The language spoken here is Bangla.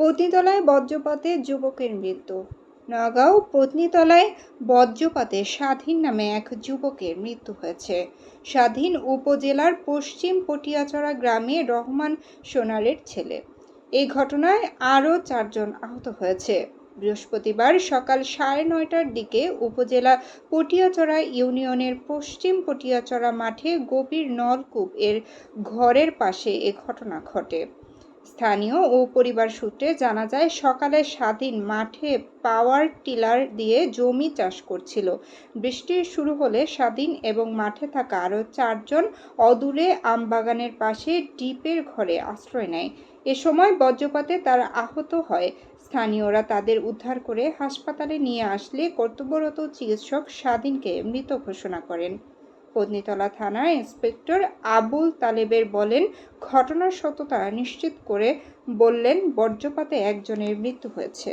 পত্নীতলায় বজ্রপাতে যুবকের মৃত্যু। নগাঁও পত্নীতলায় বজ্রপাতে স্বাধীন নামে এক যুবকের মৃত্যু হয়েছে। স্বাধীন উপজেলার পশ্চিম পটিয়াচড়া গ্রামে রহমান সোনারের ছেলে। এই ঘটনায় আরও চারজন আহত হয়েছে। বৃহস্পতিবার সকাল সাড়ে নয়টার দিকে উপজেলা পটিয়াচড়া ইউনিয়নের পশ্চিম পটিয়াচড়া মাঠে গভীর নলকূপ এর ঘরের পাশে এ ঘটনা ঘটে। স্থানীয় ও পরিবার সূত্রে জানা যায়, সকালে স্বাধীন মাঠে পাওয়ার টিলার দিয়ে জমি চাষ করছিল। বৃষ্টি শুরু হলে স্বাধীন এবং মাঠে থাকা আরও চারজন অদূরে আমবাগানের পাশে ডিপের ঘরে আশ্রয় নেয়। এ সময় বজ্রপাতে তারা আহত হয়। স্থানীয়রা তাদের উদ্ধার করে হাসপাতালে নিয়ে আসলে কর্তব্যরত চিকিৎসক স্বাধীনকে মৃত ঘোষণা করেন। পত্নীতলা থানার ইন্সপেক্টর আবুল তালেবের বলেন, ঘটনার সততা নিশ্চিত করে বললেন, বজ্রপাতে একজনের মৃত্যু হয়েছে।